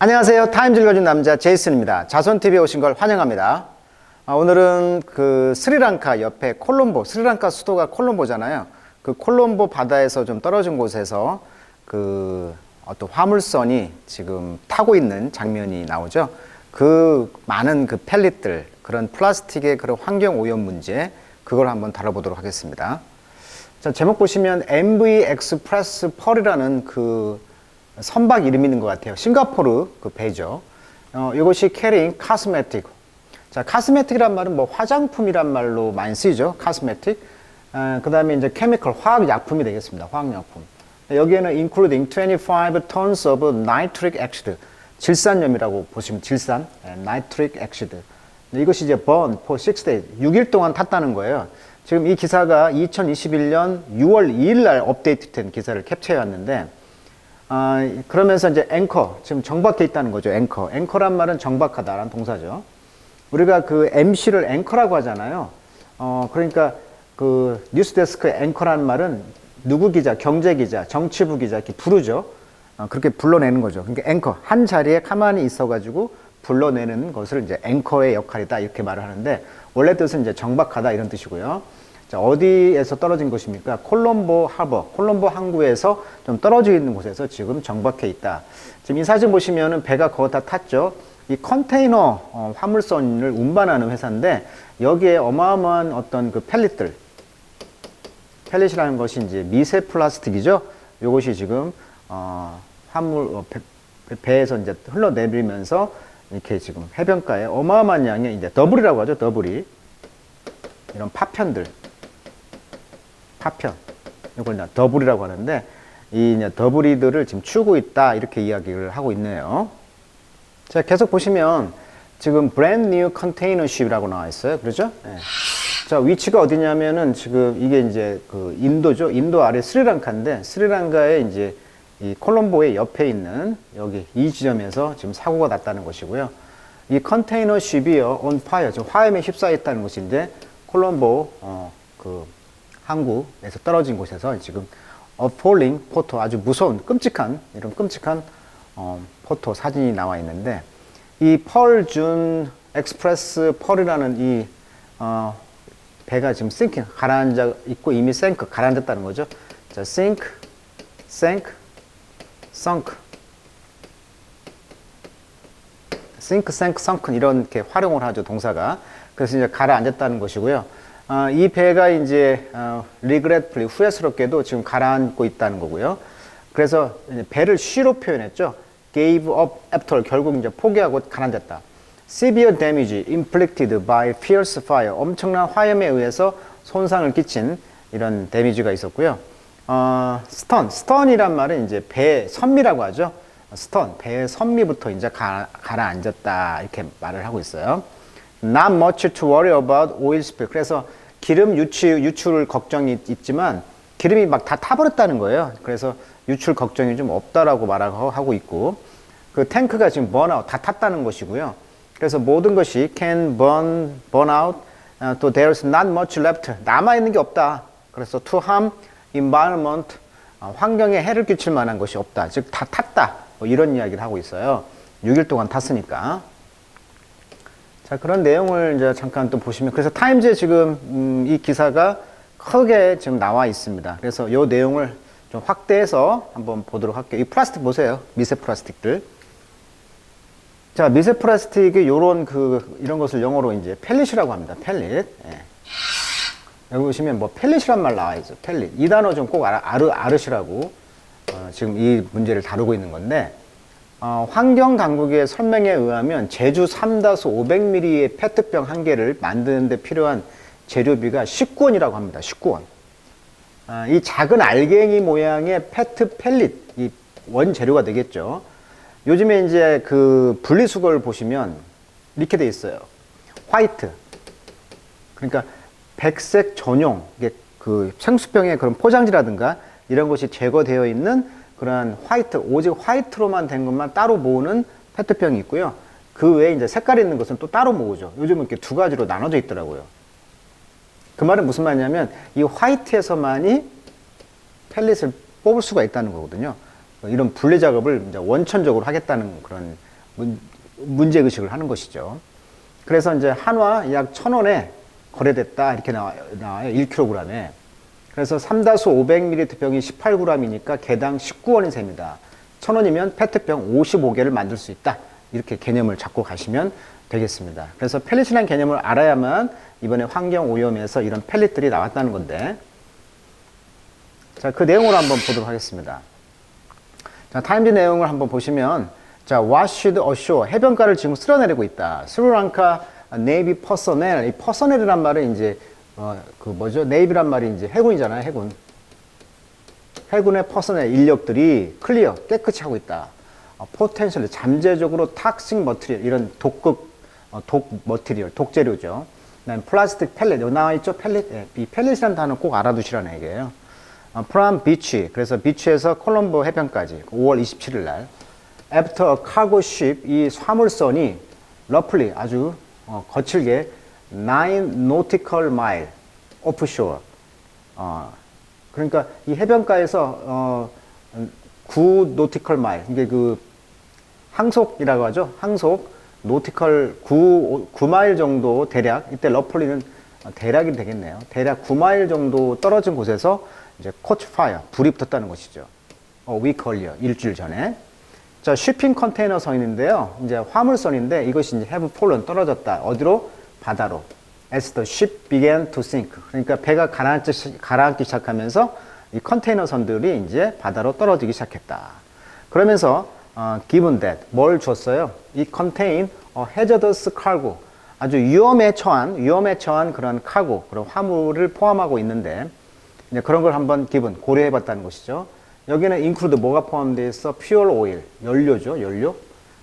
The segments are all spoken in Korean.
안녕하세요. 타임즈 읽어준 남자 제이슨입니다. 자손TV에 오신 걸 환영합니다. 아, 오늘은 그 스리랑카 옆에 콜롬보, 스리랑카 수도가 콜롬보잖아요. 그 콜롬보 바다에서 좀 떨어진 곳에서 그 어떤 화물선이 지금 타고 있는 장면이 나오죠. 그 많은 그 펠릿들, 그런 플라스틱의 그런 환경 오염 문제, 그걸 한번 다뤄보도록 하겠습니다. 자, 제목 보시면 MV 엑스프레스 펄이라는 그 선박 이름이 있는 것 같아요. 싱가포르 그 배죠. 어, 이것이 캐링 카스메틱. 자, 카스메틱이란 말은 뭐 화장품이란 말로 많이 쓰이죠. 카스메틱. 어, 그 다음에 이제 케미컬, 화학약품이 되겠습니다. 화학약품. 여기에는 including 25 tons of nitric acid. 질산염이라고 보시면 질산, 예, nitric acid. 이것이 이제 burn for 6 days, 6일 동안 탔다는 거예요. 지금 이 기사가 2021년 6월 2일 날 업데이트된 기사를 캡처해 왔는데 아, 그러면서 이제 앵커, 지금 정박해 있다는 거죠, 앵커. 앵커란 말은 정박하다라는 동사죠. 우리가 그 MC를 앵커라고 하잖아요. 어, 그러니까 그 뉴스데스크 앵커라는 말은 누구 기자, 경제 기자, 정치부 기자 이렇게 부르죠. 어, 그렇게 불러내는 거죠. 그러니까 앵커, 한 자리에 가만히 있어가지고 불러내는 것을 이제 앵커의 역할이다 이렇게 말을 하는데 원래 뜻은 이제 정박하다 이런 뜻이고요. 자, 어디에서 떨어진 곳입니까? 콜롬보 하버, 콜롬보 항구에서 좀 떨어져 있는 곳에서 지금 정박해 있다. 지금 이 사진 보시면은 배가 거기다 탔죠. 이 컨테이너 어, 화물선을 운반하는 회사인데 여기에 어마어마한 어떤 그 펠릿들, 펠릿이라는 것이 이제 미세 플라스틱이죠. 이것이 지금 어, 화물 어, 배, 배에서 이제 흘러내리면서 이렇게 지금 해변가에 어마어마한 양의 이제 더블이라고 하죠. 더블이 이런 파편들. 파편. 이걸 더블이라고 하는데 이 더블이들을 지금 추고 있다 이렇게 이야기를 하고 있네요. 자 계속 보시면 지금 brand new container ship이라고 나와 있어요. 그렇죠? 네. 자 위치가 어디냐면은 지금 이게 이제 그 인도죠. 인도 아래 스리랑카인데 스리랑카에 이제 이 콜롬보의 옆에 있는 여기 이 지점에서 지금 사고가 났다는 것이고요. 이 컨테이너 쉽이요, on fire, 지금 화염에 휩싸여 있다는 곳인데 콜롬보 어, 그 항구에서 떨어진 곳에서 지금 appalling 포토 아주 무서운 끔찍한 이런 끔찍한 어, 포토 사진이 나와 있는데 이 펄준 엑스프레스 펄이라는 이 어, 배가 지금 싱킹 가라앉아 있고 이미 생크 가라앉았다는 거죠. 자, sink, sank, sunk, sink, sank, sunk 이렇게 활용을 하죠 동사가. 그래서 이제 가라앉았다는 것이고요. 어, 이 배가 이제 어, regretfully 후회스럽게도 지금 가라앉고 있다는 거고요. 그래서 배를 쉬로 표현했죠. gave up after 결국 이제 포기하고 가라앉았다. severe damage inflicted by fierce fire 엄청난 화염에 의해서 손상을 끼친 이런 데미지가 있었고요. 어, 스턴, 스턴이란 말은 이제 배 선미라고 하죠. 스턴, 배의 선미부터 이제 가, 가라앉았다 이렇게 말을 하고 있어요. Not much to worry about oil spill. 그래서 기름 유출, 유출을 걱정이 있지만 기름이 막 다 타버렸다는 거예요. 그래서 유출 걱정이 좀 없다라고 말하고 있고 그 탱크가 지금 번아웃 다 탔다는 것이고요. 그래서 모든 것이 can burn, burn out, 어, 또 there's not much left. 남아있는 게 없다. 그래서 to harm environment, 어, 환경에 해를 끼칠 만한 것이 없다. 즉, 다 탔다. 뭐 이런 이야기를 하고 있어요. 6일 동안 탔으니까. 자, 그런 내용을 이제 잠깐 또 보시면, 그래서 타임즈에 지금, 음, 이 기사가 크게 지금 나와 있습니다. 그래서 이 내용을 좀 확대해서 한번 보도록 할게요. 이 플라스틱 보세요. 미세 플라스틱들. 자, 미세 플라스틱의 요런 그, 이런 것을 영어로 이제 펠릿이라고 합니다. 펠릿. 예. 여기 보시면 뭐 펠릿이란 말 나와 있죠. 펠릿. 이 단어 좀 꼭 알아, 아르, 아르시라고 어, 지금 이 문제를 다루고 있는 건데, 어, 환경 당국의 설명에 의하면 제주 3-500ml의 페트병 한 개를 만드는 데 필요한 재료비가 19원이라고 합니다. 19원. 아, 이 작은 알갱이 모양의 페트 펠릿, 이 원재료가 되겠죠. 요즘에 이제 그 분리수거를 보시면 이렇게 돼 있어요. 화이트. 그러니까 백색 전용, 그 생수병의 그런 포장지라든가 이런 것이 제거되어 있는 그러한 화이트, 오직 화이트로만 된 것만 따로 모으는 페트병이 있고요. 그 외에 이제 색깔 있는 것은 또 따로 모으죠. 요즘은 이렇게 두 가지로 나눠져 있더라고요. 그 말은 무슨 말이냐면 이 화이트에서만이 펠릿을 뽑을 수가 있다는 거거든요. 이런 분리 작업을 이제 원천적으로 하겠다는 그런 문, 문제 의식을 하는 것이죠. 그래서 이제 한화 약 천 원에 거래됐다 이렇게 나와, 나와요. 1kg에. 그래서 3다수 500ml 병이 18g이니까 개당 19원이 셉니다. 천 원이면 페트병 55개를 만들 수 있다. 이렇게 개념을 잡고 가시면 되겠습니다. 그래서 펠릿이라는 개념을 알아야만 이번에 환경 오염에서 이런 펠릿들이 나왔다는 건데 자, 그 내용으로 한번 보도록 하겠습니다. 자, 타임즈 내용을 한번 보시면 자, washed ashore 해변가를 지금 쓸어내리고 있다. 스리랑카 네이비 퍼서넬 이 퍼서넬이란 말은 이제 어, 그 뭐죠? 네이비란 말이 이제 해군이잖아요, 해군. 해군의 퍼서넬 인력들이 클리어 깨끗이 하고 있다. 어, 포텐셜 잠재적으로 탁식 머티리얼 이런 독극 어, 독 머티리얼 독재료죠. 그다음 플라스틱 펠렛 여기 나와 있죠 펠렛 예, 이 펠렛이라는 단어 꼭 알아두시라는 얘기예요. 어, 프람 비치 그래서 비치에서 콜롬보 해변까지 5월 27일 날 after a cargo ship 이 화물선이 roughly 아주 어, 거칠게 9 nautical mile offshore 어, 그러니까 이 해변가에서 어, 9 nautical 이게 그 항속이라고 하죠. 항속 노티컬 9, 9마일 정도 대략 이때 러플리는 대략이 되겠네요. 대략 9마일 정도 떨어진 곳에서 이제 코치 파이어 불이 붙었다는 것이죠. 어, 위컬리어 일주일 전에. 자, 쉬핑 컨테이너 선인데요. 이제 화물선인데 이것이 이제 have fallen 떨어졌다. 어디로? 바다로. As the ship began to sink. 그러니까 배가 가라앉기, 시- 가라앉기 시작하면서 이 컨테이너 선들이 이제 바다로 떨어지기 시작했다. 그러면서 어, given that 뭘 줬어요? 이 contain a hazardous cargo 아주 위험에 처한 위험에 처한 그런 카고 그런 화물을 포함하고 있는데 이제 그런 걸 한번 기분 고려해봤다는 것이죠. 여기는 include 뭐가 포함되어 있어? fuel oil 연료죠, 연료,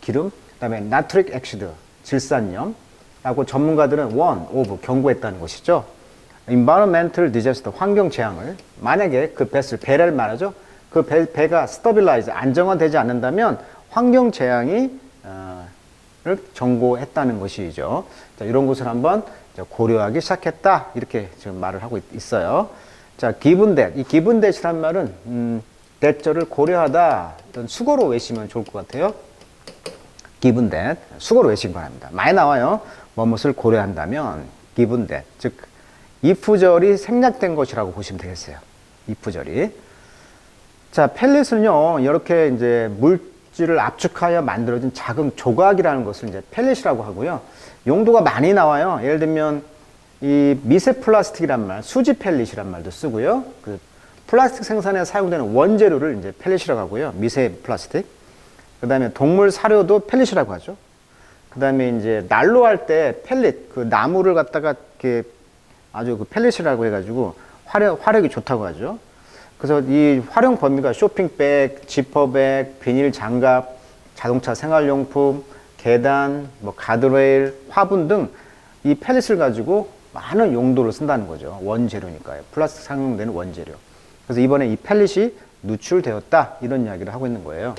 기름. 그다음에 natric acid 질산염. 라고 전문가들은 one of 경고했다는 것이죠. environmental disaster 환경 재앙을 만약에 그 배를 배를 말하죠. 그 배, 배가 stabilize 안정화되지 않는다면 환경 재앙이 어, 를 경고했다는 것이죠. 자, 이런 것을 한번 고려하기 시작했다 이렇게 지금 말을 하고 있, 있어요. 자, given that 이 given that이란 말은 음, that절을 고려하다 이런 수거로 외시면 좋을 것 같아요. given that 수거로 외시기 바랍니다. 많이 나와요. 뭐뭇을 고려한다면 given that 즉 if절이 생략된 것이라고 보시면 되겠어요. if절이 자 펠릿은요 이렇게 이제 물질을 압축하여 만들어진 작은 조각이라는 것을 이제 펠릿이라고 하고요. 용도가 많이 나와요. 예를 들면 이 미세 플라스틱이란 말, 수지 펠릿이란 말도 쓰고요. 그 플라스틱 생산에 사용되는 원재료를 이제 펠릿이라고 하고요. 미세 플라스틱. 그 다음에 동물 사료도 펠릿이라고 하죠. 그 다음에 이제 난로 할 때 펠릿, 그 나무를 갖다가 이렇게 아주 그 펠릿이라고 해가지고 화력, 화력이 좋다고 하죠. 그래서 이 활용 범위가 쇼핑백, 지퍼백, 비닐 장갑, 자동차 생활용품, 계단, 뭐 가드레일, 화분 등 이 펠릿을 가지고 많은 용도를 쓴다는 거죠. 원재료니까요. 플라스틱 사용되는 원재료. 그래서 이번에 이 펠릿이 누출되었다 이런 이야기를 하고 있는 거예요.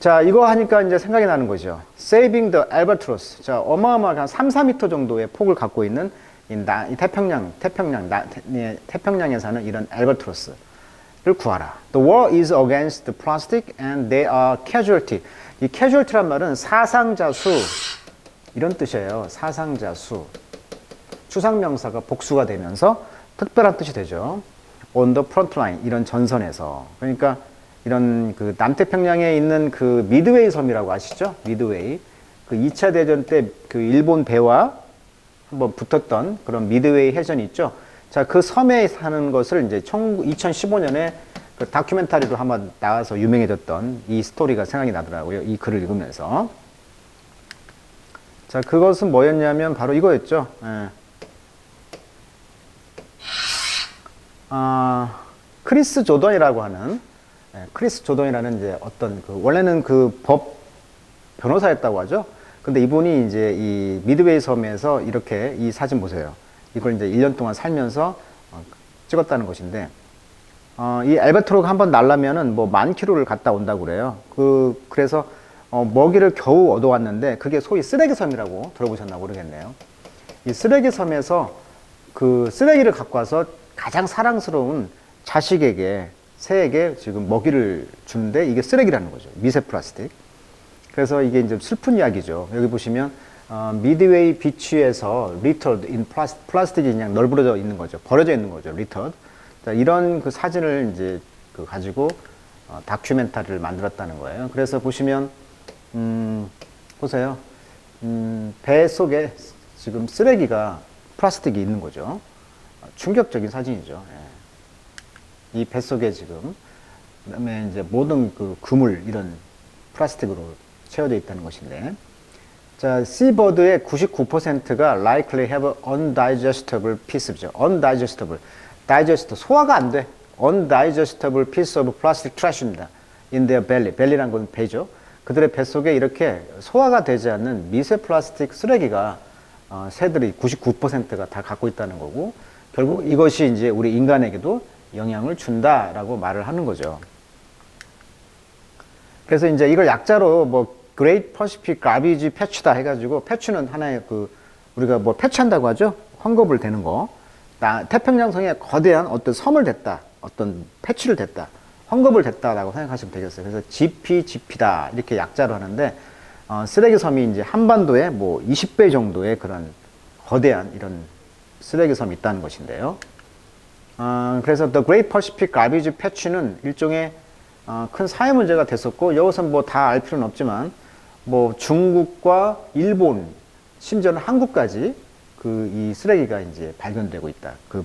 자, 이거 하니까 이제 생각이 나는 거죠. Saving the Albatross. 자, 어마어마하게 한 3, 4미터 정도의 폭을 갖고 있는 이, 나, 이 태평양, 태평양, 나, 태, 예, 태평양에 사는 이런 알바트로스를 구하라. The war is against the plastic and they are casualty. 이 casualty란 말은 사상자 수 이런 뜻이에요. 사상자 수. 추상명사가 복수가 되면서 특별한 뜻이 되죠. On the front line 이런 전선에서 그러니까 이런 그 남태평양에 있는 그 미드웨이 섬이라고 아시죠? 미드웨이 그 2차 대전 때 그 일본 배와 한번 붙었던 그런 미드웨이 해전이 있죠. 자, 그 섬에 사는 것을 이제 2015년에 그 다큐멘터리로 한번 나와서 유명해졌던 이 스토리가 생각이 나더라고요. 이 글을 읽으면서. 자, 그것은 뭐였냐면 바로 이거였죠. 예. 아, 크리스 조던이라고 하는 예, 크리스 조던이라는 이제 어떤 그 원래는 그 법 변호사였다고 하죠. 근데 이분이 이제 이 미드웨이 섬에서 이렇게 이 사진 보세요. 이걸 이제 1년 동안 살면서 어, 찍었다는 것인데, 어, 이 알바트로가 한번 날라면은 뭐 만 킬로를 갔다 온다고 그래요. 그, 그래서 어, 먹이를 겨우 얻어왔는데 그게 소위 쓰레기 섬이라고 들어보셨나 모르겠네요. 이 쓰레기 섬에서 그 쓰레기를 갖고 와서 가장 사랑스러운 자식에게, 새에게 지금 먹이를 주는데 이게 쓰레기라는 거죠. 미세 플라스틱. 그래서 이게 이제 슬픈 이야기죠. 여기 보시면 어, 미드웨이 비치에서 리터드 인 플라스, 플라스틱이 그냥 널브러져 있는 거죠. 버려져 있는 거죠. 리터드. 자, 이런 그 사진을 이제 그 가지고 어, 다큐멘터리를 만들었다는 거예요. 그래서 보시면 음, 보세요. 음, 배 속에 지금 쓰레기가 플라스틱이 있는 거죠. 어, 충격적인 사진이죠. 예. 이배 속에 지금 그다음에 이제 모든 그 그물 이런 플라스틱으로 채워져 있다는 것인데 자, 씨버드의 99%가 likely have undigestible piece죠. undigestible. digest 소화가 안 돼. undigestible piece of plastic trash입니다. in their belly. belly란 건 배죠. 그들의 뱃속에 이렇게 소화가 되지 않는 미세 플라스틱 쓰레기가 어, 새들이 99%가 다 갖고 있다는 거고 결국 이것이 이제 우리 인간에게도 영향을 준다라고 말을 하는 거죠. 그래서 이제 이걸 약자로 뭐 Great Pacific Garbage Patch다 해가지고 패치는 하나의 그 우리가 뭐 패치한다고 하죠. 헝겊을 대는 거. 나 태평양성에 거대한 어떤 섬을 댔다. 어떤 패치를 댔다. 헝겊을 댔다라고 생각하시면 되겠어요. 그래서 GPGP다 이렇게 약자로 하는데 어, 쓰레기 섬이 이제 한반도에 뭐 20배 정도의 그런 거대한 이런 쓰레기 섬이 있다는 것인데요. 어, 그래서 The Great Pacific Garbage Patch는 일종의 어, 큰 사회 문제가 됐었고 여기서 뭐다 알 필요는 없지만 뭐 중국과 일본 심지어는 한국까지 그 이 쓰레기가 이제 발견되고 있다. 그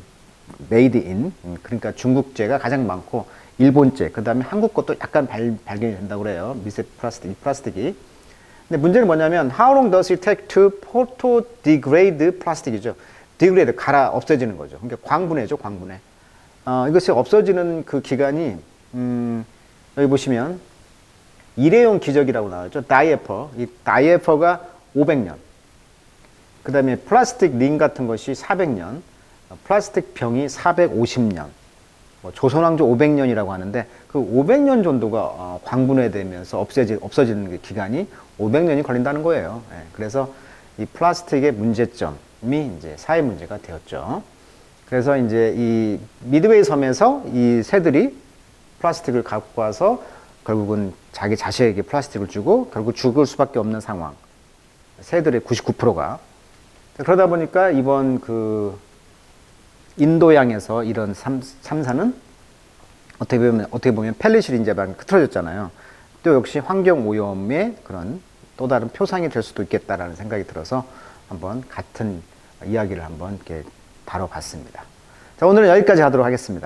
메이드 인 그러니까 중국제가 가장 많고 일본제 그다음에 한국 것도 약간 발, 발견이 된다고 그래요. 미세 플라스틱 이 플라스틱이. 근데 문제는 뭐냐면 how long does it take to photo degrade plastic이죠. Degrade 갈아 없어지는 거죠. 그러니까 광분해죠, 광분해. 어, 이것이 없어지는 그 기간이 음, 여기 보시면 일회용 기적이라고 나왔죠. 다이에퍼. 이 다이에퍼가 500년. 그 다음에 플라스틱 링 같은 것이 400년. 어, 플라스틱 병이 450년. 뭐 조선왕조 500년이라고 하는데 그 500년 정도가 어, 광분해되면서 없어지, 없어지는 그 기간이 500년이 걸린다는 거예요. 예, 그래서 이 플라스틱의 문제점 이 이제 사회 문제가 되었죠. 그래서 이제 이 미드웨이 섬에서 이 새들이 플라스틱을 갖고 와서 결국은 자기 자식에게 플라스틱을 주고 결국 죽을 수밖에 없는 상황. 새들의 99%가. 그러다 보니까 이번 그 인도양에서 이런 참, 참사는 어떻게 보면, 어떻게 보면 펠리실 인자방 흐트러졌잖아요. 또 역시 환경 오염의 그런 또 다른 표상이 될 수도 있겠다라는 생각이 들어서 한번 같은 이야기를 한번 이렇게 다뤄봤습니다. 자, 오늘은 여기까지 하도록 하겠습니다.